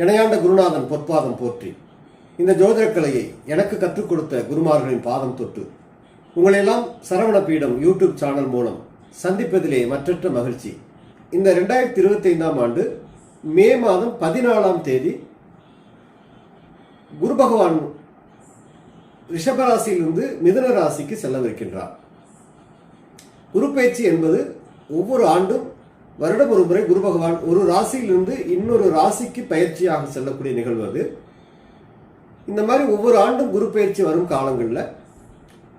இணையாண்ட குருநாதன் பொற்பாதம் போற்றி. இந்த ஜோதிடக்கலையை எனக்கு கற்றுக் கொடுத்த குருமார்களின் பாதம் தொட்டு உங்களையெல்லாம் சரவண பீடம் யூடியூப் சேனல் மூலம் சந்திப்பதிலே மற்றற்ற மகிழ்ச்சி. இந்த ரெண்டாயிரத்தி இருபத்தி ஐந்தாம் ஆண்டு மே மாதம் பதினாலாம் தேதி குரு பகவான் ரிஷபராசியிலிருந்து மிதுன ராசிக்கு செல்லவிருக்கின்றார். குரு பயிற்சி என்பது ஒவ்வொரு ஆண்டும் வருடம் ஒரு முறை குரு பகவான் ஒரு ராசியிலிருந்து இன்னொரு ராசிக்கு பயிற்சியாக செல்லக்கூடிய நிகழ்வு அது. இந்த மாதிரி ஒவ்வொரு ஆண்டும் குரு பயிற்சி வரும் காலங்களில்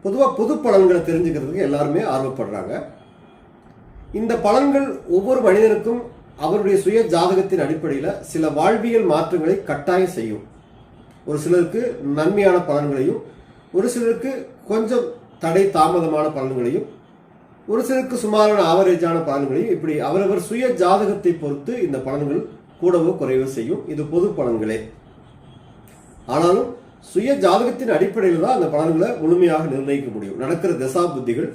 பொதுவாக பொது பலன்களை தெரிஞ்சுக்கிறதுக்கு எல்லாருமே ஆர்வப்படுறாங்க. இந்த பலன்கள் ஒவ்வொரு மனிதனுக்கும் அவருடைய சுய ஜாதகத்தின் அடிப்படையில் சில வாழ்வியல் மாற்றங்களை கட்டாயம் செய்யும். ஒரு சிலருக்கு நன்மையான பலன்களையும் ஒரு சிலருக்கு கொஞ்சம் தடை தாமதமான பலன்களையும் ஒரு சிலருக்கு சுமாரான ஆவரேஜான பலன்களையும் இப்படி அவரவர் சுய ஜாதகத்தை பொறுத்து இந்த பலன்கள் கூடவோ குறைவோ செய்யும். இது பொது பலன்களே. ஆனாலும் சுய ஜாதகத்தின் அடிப்படையில் தான் அந்த பலன்களை முழுமையாக நிர்ணயிக்க முடியும். நடக்கிற தசா புத்திகள்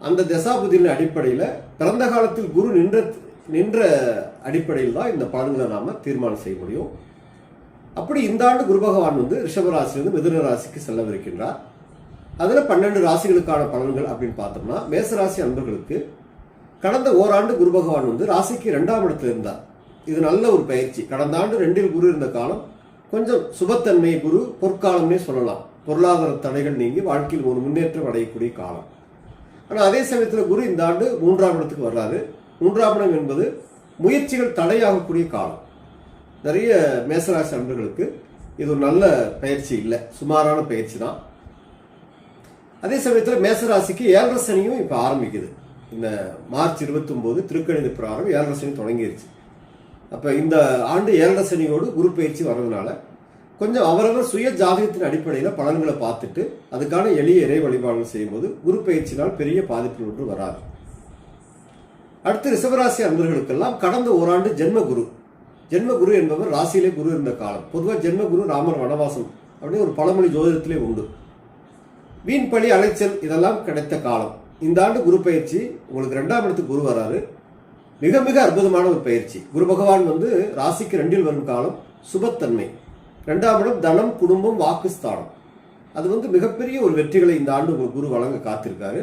அந்த தசா புத்திகளின் அடிப்படையில் பிறந்த காலத்தில் குரு நின்ற நின்ற அடிப்படையில் தான் இந்த பலன்களை நாம் தீர்மானம் செய்ய முடியும். அப்படி இந்த ஆண்டு குரு பகவான் வந்து ரிஷபராசிலிருந்து மிதுன ராசிக்கு செல்லவிருக்கின்றார். அதில் பன்னெண்டு ராசிகளுக்கான பலன்கள் அப்படின்னு பார்த்தோம்னா மேசராசி அன்பர்களுக்கு கடந்த ஓராண்டு குரு பகவான் வந்து ராசிக்கு ரெண்டாம் இடத்துல இருந்தார். இது நல்ல ஒரு பயிற்சி. கடந்த ஆண்டு ரெண்டில் குரு இருந்த காலம் கொஞ்சம் சுபத்தன்மை குரு பொற்காலம்னே சொல்லலாம். பொருளாதார தடைகள் நீங்கி வாழ்க்கையில் ஒரு முன்னேற்றம் அடையக்கூடிய காலம். ஆனால் அதே சமயத்தில் குரு இந்த ஆண்டு மூன்றாம் இடத்துக்கு வர்றாரு. மூன்றாம் இடம் என்பது முயற்சிகள் தடையாகக்கூடிய காலம். நிறைய மேசராசி அன்பர்களுக்கு இது ஒரு நல்ல பயிற்சி இல்லை. சுமாரான பயிற்சி தான். அதே சமயத்தில் மேசராசிக்கு ஏழரை சனியும் இப்போ ஆரம்பிக்குது. இந்த மார்ச் இருபத்தொம்போது திருக்கணித பிரகாரம் ஏழரை சனி தொடங்கிருச்சு. அப்போ இந்த ஆண்டு ஏழரை சனியோடு குரு பயிற்சி வர்றதுனால கொஞ்சம் அவரவர் சுய ஜாதகத்தின் அடிப்படையில் பலன்களை பார்த்துட்டு அதுக்கான எளிய இறை வழிபாடுகள் செய்யும்போது குரு பயிற்சினால் பெரிய பாதிப்பு ஒன்று வராது. அடுத்து ரிசவராசி அன்பர்களுக்கெல்லாம் கடந்த ஓராண்டு ஜென்ம குரு ஜென்ம குரு என்பவர் ராசியிலே குரு இருந்த காலம். பொதுவாக ஜென்ம குரு ராமர் வனவாசம் அப்படின்னு ஒரு பழமொழி ஜோதிடத்திலே உண்டு. வீண் பழி அலைச்சல் இதெல்லாம் கிடைத்த காலம். இந்த ஆண்டு குரு பயிற்சி உங்களுக்கு ரெண்டாம் இடத்துக்கு குரு வராரு. மிக மிக அற்புதமான ஒரு பயிற்சி. குரு பகவான் வந்து ராசிக்கு ரெண்டில் வரும் காலம் சுபத்தன்மை. ரெண்டாம் இடம் தனம் குடும்பம் வாக்குஸ்தானம். அது வந்து மிகப்பெரிய ஒரு வெற்றிகளை இந்த ஆண்டு உங்களுக்கு குரு வழங்க காத்திருக்காரு.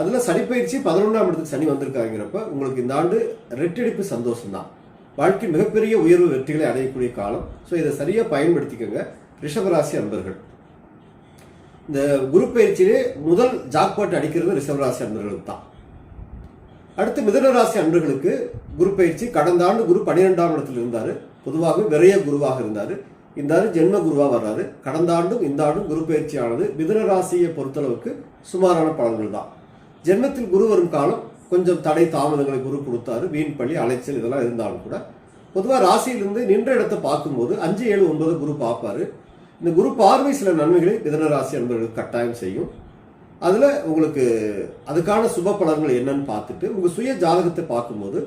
அதில் சனிப்பயிற்சி பதினொன்றாம் இடத்துக்கு சனி வந்திருக்காங்கிறப்ப உங்களுக்கு இந்த ஆண்டு ரெட்டடிப்பு சந்தோஷம் தான் வாழ்க்கை மிகப்பெரிய உயர்வு வெற்றிகளை அடையக்கூடிய காலம். ஸோ இதை சரியாக பயன்படுத்திக்கோங்க. ரிஷபராசி அன்பர்கள். இந்த குரு பயிற்சியிலே முதல் ஜாக்பாட் அடிக்கிறது ரிஷபராசி அன்பர்களுக்கு தான். அடுத்து மிதனராசி அன்பர்களுக்கு குரு பயிற்சி கடந்த ஆண்டு குரு பன்னிரெண்டாம் இடத்துல இருந்தார். பொதுவாக விரைய குருவாக இருந்தார். இந்த ஆண்டு ஜென்ம குருவாக வர்றாரு. கடந்த ஆண்டும் இந்த ஆண்டும் குரு பயிற்சியானது மிதன ராசியை பொறுத்தளவுக்கு சுமாரான பலன்கள் தான். ஜென்மத்தில் குரு வரும் காலம் கொஞ்சம் தடை தாமதங்களை குரு கொடுத்தாரு. வீண் பள்ளி அலைச்சல் இதெல்லாம் இருந்தாலும் கூட. பொதுவாக ராசியிலிருந்து நின்ற இடத்தை பார்க்கும்போது அஞ்சு ஏழு ஒன்பது குரு பார்ப்பாரு. இந்த குரு பார்வை சில நன்மைகளை மிதனராசி அன்பர்களுக்கு கட்டாயம் செய்யும். அதில் உங்களுக்கு அதுக்கான சுப பலன்கள் என்னன்னு பார்த்துட்டு உங்கள் சுய ஜாதகத்தை பார்க்கும்போது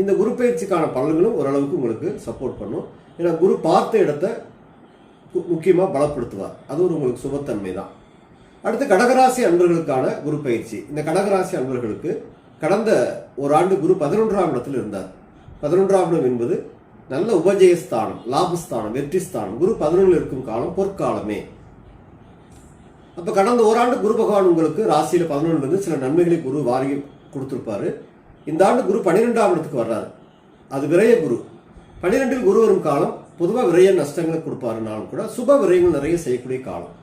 இந்த குரு பயிற்சிக்கான பலன்களும் ஓரளவுக்கு உங்களுக்கு சப்போர்ட் பண்ணும். ஏன்னா குரு பார்த்த இடத்த முக்கியமாக பலப்படுத்துவார். அது ஒரு உங்களுக்கு சுபத்தன்மை தான். அடுத்து கடகராசி அன்பர்களுக்கான குரு பயிற்சி. இந்த கடகராசி அன்பர்களுக்கு கடந்த ஒரு ஆண்டு குரு பதினொன்றாம் இடத்தில் இருந்தார். பதினொன்றாம் இடம் என்பது நல்ல உபஜயஸ்தானம் லாபஸ்தானம் வெற்றி ஸ்தானம் குரு பதினொன்றில் இருக்கும் காலம் பொற்காலமே. அப்ப கடந்த ஓராண்டு குரு பகவான் உங்களுக்கு ராசியில பதினொன்றுல இருந்து சில நன்மைகளை குரு வாரி கொடுத்திருப்பாரு. இந்த ஆண்டு குரு பன்னிரெண்டாம் இடத்துக்கு வர்றாரு. அது விரய குரு. பன்னிரெண்டில் குரு வரும் காலம் பொதுவாக விரய நஷ்டங்களை கொடுப்பாருனாலும் கூட சுப விரயங்கள் நிறைய செய்யக்கூடிய காலம்.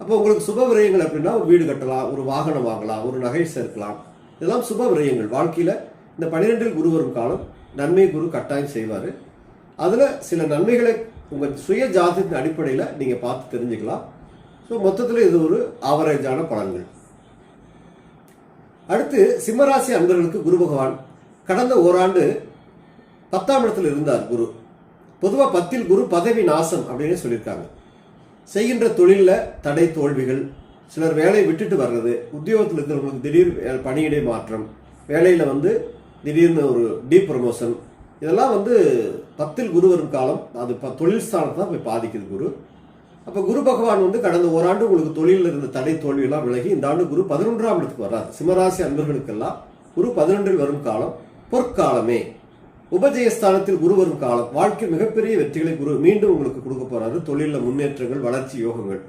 அப்போ உங்களுக்கு சுப விரயங்கள் அப்படின்னா ஒரு வீடு கட்டலாம் ஒரு வாகனம் வாங்கலாம் ஒரு நகை சேர்க்கலாம். இதெல்லாம் சுப விரயங்கள். வாழ்க்கையில் இந்த பன்னிரெண்டில் குரு வரும் காலம் நன்மை குரு கட்டாயம் செய்வார். அதில் சில நன்மைகளை உங்கள் சுய ஜாதகத்தின் அடிப்படையில் நீங்கள் பார்த்து தெரிஞ்சுக்கலாம். ஸோ மொத்தத்தில் இது ஒரு ஆவரேஜான பலன்கள். அடுத்து சிம்மராசி அன்பர்களுக்கு குரு பகவான் கடந்த ஓராண்டு பத்தாம் இடத்தில் இருந்தார் குரு. பொதுவாக பத்தில் குரு பதவி நாசம் அப்படின்னு சொல்லியிருக்காங்க. செய்கின்ற தொழிலில் தடை தோல்விகள் சிலர் வேலையை விட்டுட்டு வர்றது உத்தியோகத்தில் இருக்கிறவங்களுக்கு திடீர் வே- பணியிடை மாற்றம் வேலையில் வந்து திடீர்னு ஒரு டீ ப்ரமோஷன் இதெல்லாம் வந்து பத்தில் குரு வரும் காலம். அது ப- தொழில் ஸ்தானத்தை தான் போய் பாதிக்குது குரு. அப்போ குரு பகவான் வந்து கடந்த ஓராண்டு உங்களுக்கு தொழிலில் இருந்த தடை தோல்வியெல்லாம் விலகி இந்த ஆண்டு குரு பதினொன்றாம் இடத்துக்கு வர்றார். சிம்மராசி அன்பர்களுக்கெல்லாம் குரு பதினொன்றில் வரும் காலம் பொற்காலமே. உபஜயஸ்தானத்தில் குரு வரும் காலம். வாழ்க்கை மிகப்பெரிய வெற்றிகளை குரு மீண்டும் உங்களுக்கு கொடுக்க போறாரு. தொழிலில் முன்னேற்றங்கள் வளர்ச்சி யோகங்கள்.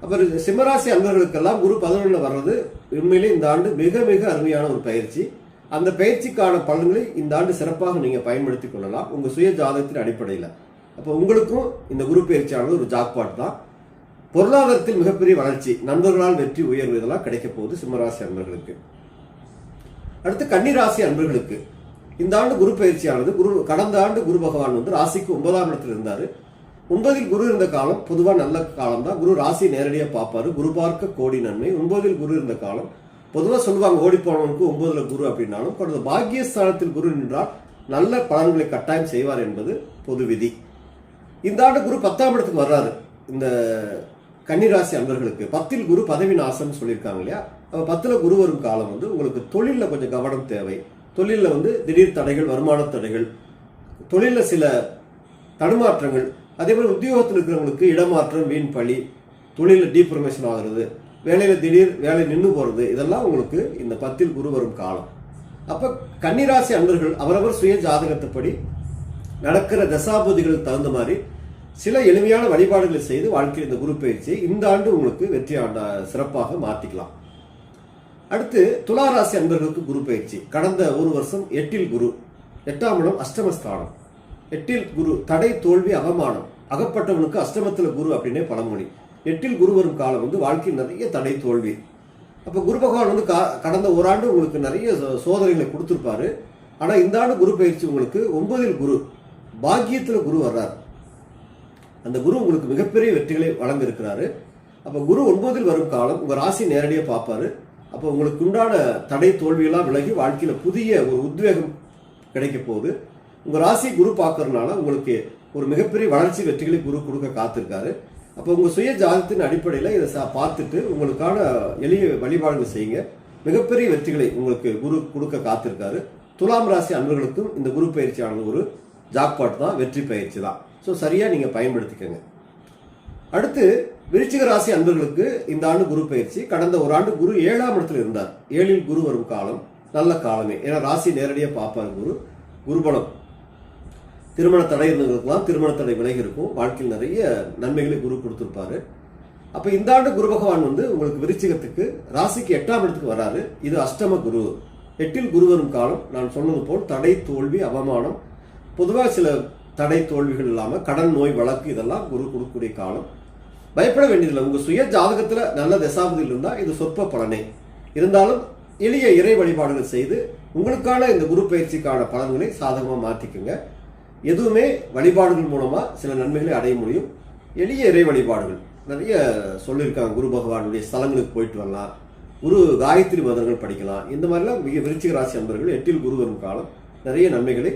அப்புறம் சிம்மராசி அன்பர்களுக்கெல்லாம் குரு பதினொன்றில் வர்றது உண்மையிலே இந்த ஆண்டு மிக மிக அருமையான ஒரு பயிற்சி. அந்த பயிற்சிக்கான பலன்களை இந்த ஆண்டு சிறப்பாக நீங்க பயன்படுத்திக் கொள்ளலாம். உங்க சுய ஜாதகத்தின் அடிப்படையில். அப்போ உங்களுக்கும் இந்த குரு பயிற்சியானது ஒரு ஜாக்பாட் தான். பொருளாதாரத்தில் மிகப்பெரிய வளர்ச்சி நண்பர்களால் வெற்றி உயர்வு இதெல்லாம் கிடைக்க போகுது சிம்மராசி அன்பர்களுக்கு. அடுத்து கன்னிராசி அன்பர்களுக்கு. இந்த ஆண்டு குரு பயிற்சியானது குரு கடந்த ஆண்டு குரு பகவான் வந்து ராசிக்கு ஒன்பதாம் இடத்துல இருந்தார். ஒன்பதில் குரு இருந்த காலம் பொதுவா நல்ல காலம் தான். குரு ராசி நேரடியாக பார்ப்பாரு. குரு பார்க்க கோடி நன்மை. ஒன்பதில் குரு இருந்த காலம் பொதுவாக சொல்லுவாங்க ஓடி போனவனுக்கு ஒன்பதுல குரு அப்படின்னாலும் கடந்த பாக்கியஸ்தானத்தில் குரு நின்றால் நல்ல பலன்களை கட்டாயம் செய்வார் என்பது பொது விதி. இந்த ஆண்டு குரு பத்தாம் இடத்துக்கு வர்றாரு. இந்த கன்னிராசி அன்பர்களுக்கு பத்தில் குரு பதவி நாசம்னு சொல்லியிருக்காங்க இல்லையா? அப்போ பத்தில் குரு வரும் காலம் வந்து உங்களுக்கு தொழிலில் கொஞ்சம் கவனம் தேவை. தொழிலில் வந்து திடீர் தடைகள் வருமான தடைகள் தொழிலில் சில தடுமாற்றங்கள் அதே மாதிரி உத்தியோகத்தில் இருக்கிறவங்களுக்கு இடமாற்றம் வீண் பழி தொழிலில் டீப்ரமேஷன் ஆகிறது வேலையில் திடீர் வேலை நின்று போகிறது இதெல்லாம் உங்களுக்கு இந்த பத்தில் குரு வரும் காலம். அப்போ கன்னிராசி அன்பர்கள் அவரவர் சுய ஜாதகத்தைப்படி நடக்கிற தசாபதிகளுக்கு தகுந்த மாதிரி சில எளிமையான வழிபாடுகளை செய்து வாழ்க்கையில் இந்த குரு பயிற்சியை இந்த ஆண்டு உங்களுக்கு வெற்றி ஆண்டா சிறப்பாக மாற்றிக்கலாம் அடுத்து துளாராசி அன்பர்களுக்கு குரு பயிற்சி. கடந்த ஒரு வருஷம் எட்டில் குரு எட்டாம் இடம் அஷ்டமஸ்தானம். எட்டில் குரு தடை தோல்வி அவமானம். அகப்பட்டவனுக்கு அஷ்டமத்தில் குரு அப்படின்னே பழமொழி. எட்டில் குரு வரும் காலம் வந்து வாழ்க்கையில் நிறைய தடை தோல்வி. அப்போ குரு பகவான் வந்து கா- கடந்த ஓராண்டு உங்களுக்கு நிறைய சோதனைகளை கொடுத்துருப்பாரு. ஆனால் இந்த ஆண்டு குரு பயிற்சி உங்களுக்கு ஒன்பதில் குரு பாக்கியத்தில் குரு வர்றார். அந்த குரு உங்களுக்கு மிகப்பெரிய வெற்றிகளை வழங்க இருக்கிறாரு குரு ஒன்பதில் வரும் காலம் உங்கள் ராசி நேரடியாக பார்ப்பாரு. அப்போ உங்களுக்கு உண்டான தடை தோல்வியெல்லாம் விலகி வாழ்க்கையில் புதிய ஒரு உத்வேகம் கிடைக்க போகுது. உங்கள் ராசி குரு பார்க்கறதுனால உங்களுக்கு ஒரு மிகப்பெரிய வளர்ச்சி வெற்றிகளை குரு கொடுக்க காத்திருக்காரு. அப்போ உங்கள் சுய ஜாதகத்தின் அடிப்படையில் இதை சா- பார்த்துட்டு உங்களுக்கான எளிய வழிபாடுகள் செய்யுங்க. மிகப்பெரிய வெற்றிகளை உங்களுக்கு குரு கொடுக்க காத்திருக்காரு. துலாம் ராசி அன்பர்களுக்கும் இந்த குரு பயிற்சியானது ஒரு ஜாக்பாட் தான் வெற்றி பயிற்சி தான். ஸோ சரியாக நீங்கள் பயன்படுத்திக்கங்க. அடுத்து விருச்சிக ராசி அன்பர்களுக்கு இந்த ஆண்டு குரு பயிற்சி. கடந்த ஒரு ஆண்டு குரு ஏழாம் இடத்துல இருந்தார். ஏழில் குரு வரும் காலம் நல்ல காலமே. ஏன்னா ராசி நேரடியாக பார்ப்பார் குரு. குருபலம் திருமண தடை இருந்தவங்களுக்குலாம் திருமண தடை விலகி இருக்கும். வாழ்க்கையில் நிறைய நன்மைகளை குரு கொடுத்துருப்பாரு. அப்போ இந்த ஆண்டு குரு பகவான் வந்து உங்களுக்கு விருச்சிகத்துக்கு ராசிக்கு எட்டாம் இடத்துக்கு வராரு. இது அஷ்டம குரு. எட்டில் குரு வரும் காலம் நான் சொன்னது போல் தடை தோல்வி அவமானம் பொதுவாக சில தடை தோல்விகள் இல்லாமல் கடன் நோய் வழக்கு இதெல்லாம் குரு கொடுக்கக்கூடிய காலம். பயப்பட வேண்டியதில்லை. உங்கள் சுய ஜாதகத்தில் நல்ல தசாபதியில் இருந்தால் இது சொற்ப பலனே. இருந்தாலும் எளிய இறை வழிபாடுகள் செய்து உங்களுக்கான இந்த குரு பயிற்சிக்கான பலன்களை சாதகமாக மாற்றிக்கோங்க எதுவுமே வழிபாடுகள் மூலமாக சில நன்மைகளை அடைய முடியும். எளிய இறை வழிபாடுகள். நிறைய சொல்லியிருக்காங்க. குரு பகவானுடைய ஸ்தலங்களுக்கு போயிட்டு வரலாம். குரு காயத்ரி மதங்கள் படிக்கலாம். இந்த மாதிரிலாம் மிக விருச்சிக ராசி அன்பர்கள் எட்டில் குரு வரும் காலம் நிறைய நன்மைகளை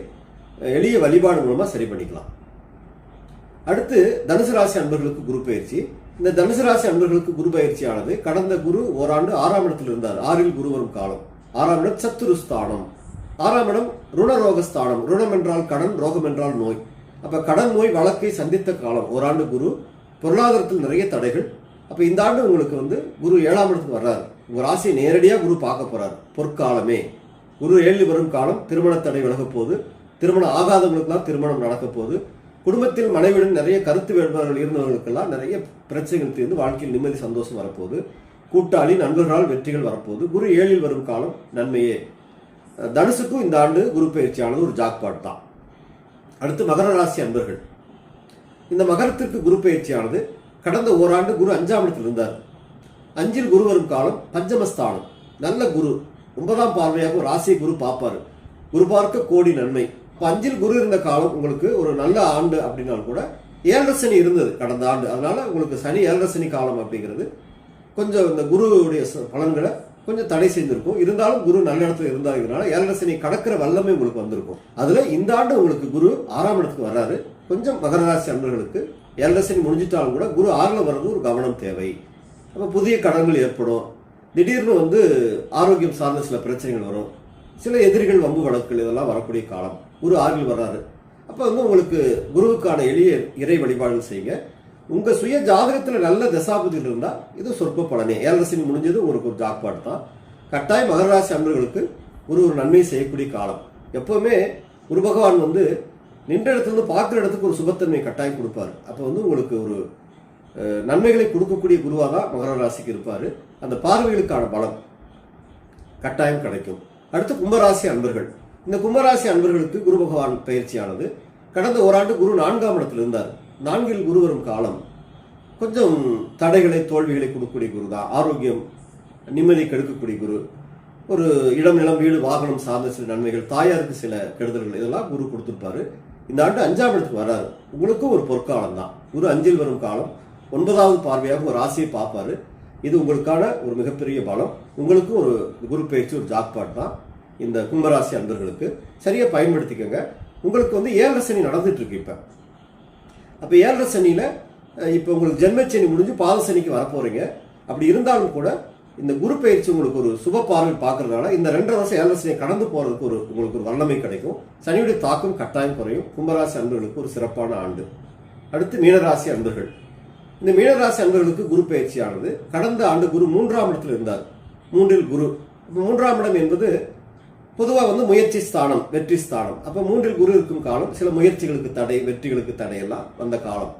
எளிய வழிபாடு மூலமா சரி பண்ணிக்கலாம். அடுத்து தனுசு ராசி அன்பர்களுக்கு குரு பயிற்சி. இந்த தனுசு ராசி அன்பர்களுக்கு குரு பயிற்சியானது கடந்த குரு ஓராண்டு ஆறாம் இடத்தில் இருந்தார். ஆறில் குரு வரும் காலம். ஆறாம் இடம் சத்துருஸ்தானம் ஆறாம் இடம் ருணரோகஸ்தானம். ருணம் என்றால் கடன் ரோகம் என்றால் நோய். அப்போ கடன் நோய் வழக்கை சந்தித்த காலம். ஓராண்டு குரு பொருளாதாரத்தில் நிறைய தடைகள். அப்போ இந்த ஆண்டு உங்களுக்கு வந்து குரு ஏழாம் இடத்துக்கு வர்றாரு. உங்கள் ராசியை நேரடியாக குரு பார்க்க போகிறார் பொற்காலமே. குரு ஏழு வரும் காலம். திருமண தடை விலக போகுது. திருமணம் ஆகாதவங்களுக்கெல்லாம் திருமணம் நடக்க போகுது. குடும்பத்தில் மனைவியுடன் நிறைய கருத்து வேறுபாடுகள் இருந்தவர்களுக்கெல்லாம் நிறைய பிரச்சனைகள் தீர்ந்து வாழ்க்கையில் நிம்மதி சந்தோஷம் வரப்போகுது. கூட்டாளி நண்பர்களால் வெற்றிகள் வரப்போகுது. குரு ஏழில் வரும் காலம் நன்மையே. தனுசுக்கும் இந்த ஆண்டு குரு பயிற்சியானது ஒரு ஜாக்பாட் தான். அடுத்து மகர ராசி அன்பர்கள். இந்த மகரத்திற்கு குரு பயிற்சியானது கடந்த ஓராண்டு குரு அஞ்சாம் இடத்தில் இருந்தார். அஞ்சில் குரு வரும் காலம் பஞ்சமஸ்தானம். நல்ல குரு. ஒன்பதாம் பார்வையாக ஒரு ராசியை குரு பார்ப்பாரு. குரு பார்க்க கோடி நன்மை. இப்போ அஞ்சில் குரு இருந்த காலம் உங்களுக்கு ஒரு நல்ல ஆண்டு அப்படின்னாலும் கூட ஏழரை சனி இருந்தது கடந்த ஆண்டு. அதனால உங்களுக்கு சனி ஏழரை சனி காலம் அப்படிங்கிறது கொஞ்சம் இந்த குருவுடைய பலன்களை கொஞ்சம் தடை செய்திருக்கும். இருந்தாலும் குரு நல்ல இடத்துல இருந்தாங்கிறதுனால ஏழரை சனி கடக்கிற வல்லமை உங்களுக்கு வந்திருக்கும். அதுல இந்த ஆண்டு உங்களுக்கு குரு ஆறாம் இடத்துக்கு வர்றாரு. கொஞ்சம் மகர ராசி அன்பர்களுக்கு ஏழரை சனி முடிஞ்சிட்டாலும் கூட குரு ஆறில் வர்றது ஒரு கவனம் தேவை. அப்போ புதிய கடன்கள் ஏற்படும். திடீர்னு வந்து ஆரோக்கியம் சார்ந்த சில பிரச்சனைகள் வரும். சில எதிரிகள் வம்பு வழக்குகள் இதெல்லாம் வரக்கூடிய காலம். குரு ஆறில் வர்றாரு. அப்போ வந்து உங்களுக்கு குருவுக்கான எளிய இறை வழிபாடுகள் செய்யுங்க. உங்கள் சுய ஜாகிரத்தில் நல்ல தசாபதியில் இருந்தால் இது சொற்ப பலனே. ஏழரசின் முடிஞ்சது உங்களுக்கு ஒரு ஜாக்பாட் தான். கட்டாயம் மகராசி அன்பர்களுக்கு ஒரு ஒரு நன்மை செய்யக்கூடிய காலம். எப்போவுமே குரு பகவான் வந்து நின்ற இடத்துலேருந்து பார்க்குற இடத்துக்கு ஒரு சுபத்தன்மை கட்டாயம் கொடுப்பாரு. அப்போ வந்து உங்களுக்கு ஒரு நன்மைகளை கொடுக்கக்கூடிய குருவாக தான் மகர ராசிக்கு இருப்பார். அந்த பார்வைகளுக்கான பலம் கட்டாயம் கிடைக்கும். அடுத்து கும்பராசி அன்பர்கள். இந்த கும்பராசி அன்பர்களுக்கு குரு பகவான் பயிற்சியானது. கடந்த ஓராண்டு குரு நான்காம் இடத்துல இருந்தார். நான்கில் குரு வரும் காலம். கொஞ்சம் தடைகளை தோல்விகளை கொடுக்கக்கூடிய குரு தான் ஆரோக்கியம் நிம்மதி கெடுக்கக்கூடிய குரு. ஒரு இடம் நிலம் வீடு வாகனம் சார்ந்த சில நன்மைகள் தாயாருக்கு சில கெடுதல்கள் இதெல்லாம் குரு கொடுத்துருப்பாரு. இந்த ஆண்டு அஞ்சாம் இடத்துக்கு வராரு. உங்களுக்கும் ஒரு பொற்காலம் தான். குரு அஞ்சில் வரும் காலம். ஒன்பதாவது பார்வையாக ஒரு ராசியை பார்ப்பாரு. இது உங்களுக்கான ஒரு மிகப்பெரிய பலம். உங்களுக்கும் ஒரு குரு பயிற்சி ஒரு ஜாக்பாட் தான். இந்த கும்பராசி அன்பர்களுக்கு சரியாக பயன்படுத்திக்கங்க. உங்களுக்கு வந்து ஏழரை நடந்துட்டு இருக்கு இப்போ. அப்போ ஏழரை சனியில் இப்போ உங்களுக்கு ஜென்மச்சனி முடிஞ்சு பாத சனிக்கு வரப்போறீங்க. அப்படி இருந்தாலும் கூட இந்த குரு பயிற்சி உங்களுக்கு ஒரு சுப பார்வை பார்க்கறதுனால இந்த ரெண்டரை வருஷம் ஏழரை சனியை கடந்து போறதுக்கு ஒரு உங்களுக்கு ஒரு வல்லமை கிடைக்கும். சனியுடைய தாக்கம் கட்டாயம் குறையும். கும்பராசி அன்பர்களுக்கு ஒரு சிறப்பான ஆண்டு. அடுத்து மீனராசி அன்பர்கள். இந்த மீனராசி அன்பர்களுக்கு குரு பயிற்சியானது கடந்த ஆண்டு குரு மூன்றாம் இடத்தில் இருந்தார். மூன்றில் குரு. மூன்றாம் இடம் என்பது பொதுவாக வந்து முயற்சி ஸ்தானம் வெற்றி ஸ்தானம். அப்போ மூன்றில் குரு இருக்கும் காலம் சில முயற்சிகளுக்கு தடை வெற்றிகளுக்கு தடையெல்லாம் வந்த காலம்.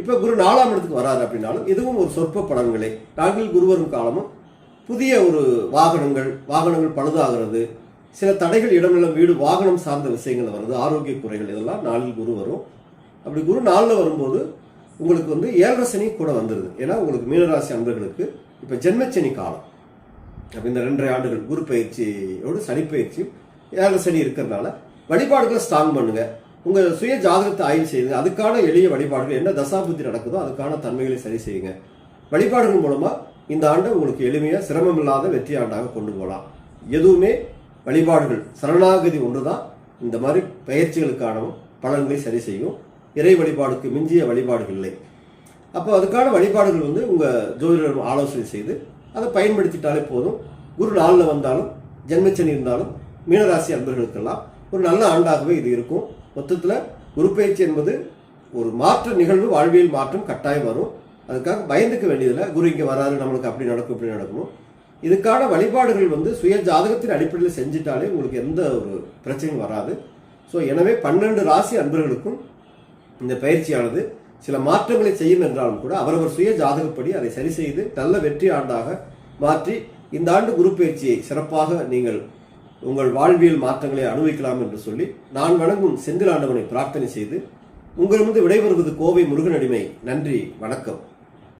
இப்போ குரு நாலாம் இடத்துக்கு வராரு அப்படின்னாலும் இதுவும் ஒரு சொற்ப பலன்களே நான்கில் குரு வரும் காலமும் புதிய ஒரு வாகனங்கள் வாகனங்கள் பழுதாகிறது. சில தடைகள் இடநிலம் வீடு வாகனம் சார்ந்த விஷயங்கள் வருது ஆரோக்கிய குறைகள் இதெல்லாம் நாளில் குரு வரும். அப்படி குரு நாளில் வரும்போது உங்களுக்கு வந்து ஏழரை சனி கூட வந்துடுது ஏன்னா உங்களுக்கு மீனராசி அன்பர்களுக்கு இப்போ ஜென்மச்சனி காலம். அப்போ இந்த ரெண்டரை ஆண்டுகள் குரு பயிற்சியோடு சனி பயிற்சியும் ஏழரை சனி இருக்கிறதுனால வழிபாடுகளை ஸ்ட்ராங் பண்ணுங்க. உங்கள் சுய ஜாதகத்தை ஆய்வு செய்யுங்க அதுக்கான எளிய வழிபாடுகள் என்ன தசாபுத்தி நடக்குதோ அதுக்கான தன்மைகளை சரி செய்யுங்க. வழிபாடுகள் மூலமாக இந்த ஆண்டை உங்களுக்கு எளிமையாக சிரமம் இல்லாத வெற்றி ஆண்டாக கொண்டு போகலாம். எதுவுமே வழிபாடுகள் சரணாகதி ஒன்று தான் இந்த மாதிரி பயிற்சிகளுக்கான பலன்களை சரி செய்யும். இறை வழிபாடுக்கு மிஞ்சிய வழிபாடுகள் இல்லை. அப்போ அதுக்கான வழிபாடுகள் வந்து உங்கள் ஜோதிடர் ஆலோசனை செய்து அதை பயன்படுத்திட்டாலே போதும். குரு நாளில் வந்தாலும் ஜென்மச்சனி இருந்தாலும் மீனராசி அன்பர்களுக்கெல்லாம் ஒரு நல்ல ஆண்டாகவே இது இருக்கும். மொத்தத்தில் குரு பயிற்சி என்பது ஒரு மாற்ற நிகழ்வு வாழ்வியல் மாற்றம் கட்டாயம் வரும். அதுக்காக பயந்துக்க வேண்டியதில்லை. குரு இங்கே வராது நம்மளுக்கு அப்படி நடக்கும் இப்படி நடக்கணும். இதுக்கான வழிபாடுகள் வந்து சுய ஜாதகத்தின் அடிப்படையில் செஞ்சிட்டாலே உங்களுக்கு எந்த ஒரு பிரச்சனையும் வராது. ஸோ எனவே பன்னெண்டு ராசி அன்பர்களுக்கும் இந்த பயிற்சியானது சில மாற்றங்களை செய்யும் என்றாலும் கூட அவரவர் சுய ஜாதகப்படி அதை சரி செய்து நல்ல வெற்றி ஆண்டாக மாற்றி இந்த ஆண்டு குரு பயிற்சியை சிறப்பாக நீங்கள் உங்கள் வாழ்வியல் மாற்றங்களை அனுபவிக்கலாம் என்று சொல்லி நான் வணங்கும் செந்தில் ஆண்டவனை பிரார்த்தனை செய்து உங்களிடமிருந்து விடைபெறுவது கோவை முருகனடிமை நன்றி வணக்கம்.